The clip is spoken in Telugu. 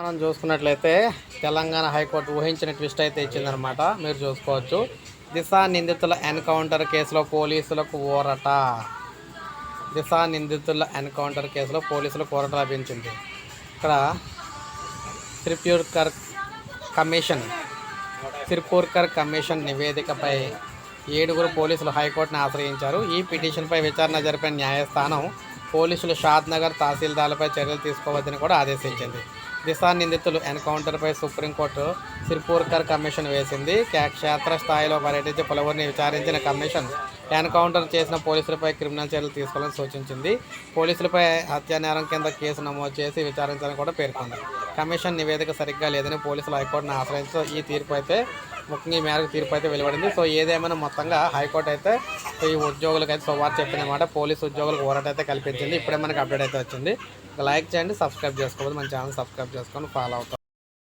మనం చూసుకున్నట్లయితే తెలంగాణ హైకోర్టు ఊహించిన ట్విస్ట్ అయితే ఇచ్చిందనమాట మీరు చూసుకోవచ్చు. దిశా నిందితుల ఎన్కౌంటర్ కేసులో పోలీసులకు ఊరట. దిశా నిందితుల ఎన్కౌంటర్ కేసులో పోలీసులకు ఊరట లభించింది. ఇక్కడ త్రిప్యూర్కర్ కమిషన్ తిరుపూర్కర్ కమిషన్ నివేదికపై ఏడుగురు పోలీసులు హైకోర్టును ఆశ్రయించారు. ఈ పిటిషన్పై విచారణ జరిపిన న్యాయస్థానం పోలీసులు షాద్ నగర్ తహసీల్దార్లపై చర్యలు తీసుకోవద్దని కూడా ఆదేశించింది. దిశా నిందితులు ఎన్కౌంటర్పై సుప్రీంకోర్టు సిర్పూర్కర్ కమిషన్ వేసింది. క్షేత్రస్థాయిలో పర్యటించి పలువురిని విచారించిన కమిషన్ ఎన్కౌంటర్ చేసిన పోలీసులపై క్రిమినల్ చర్యలు తీసుకోవాలని సూచించింది. పోలీసులపై హత్యా నేరం కింద కేసు నమోదు చేసి విచారించాలని కూడా పేర్కొంది. కమిషన్ నివేదిక సరిగ్గా లేదని పోలీసులు హైకోర్టును ఆశ్రయించడం ఈ తీర్పు అయితే ముఖ్యంగా ఈ మేరకు తీర్పు అయితే వెలువడింది. సో ఏదేమైనా మొత్తంగా హైకోర్టు అయితే ఈ ఉద్యోగులకు అయితే సువార్ చెప్పిందన్నమాట పోలీసు ఉద్యోగులకు ఊరట అయితే కల్పించింది. ఇప్పుడే మనకి అప్డేట్ అయితే వచ్చింది. లైక్ చేయండి సబ్స్క్రైబ్ చేసుకోవాలి మన ఛానల్ సబ్స్క్రైబ్ చేసుకొని ఫాలో అవుతాం.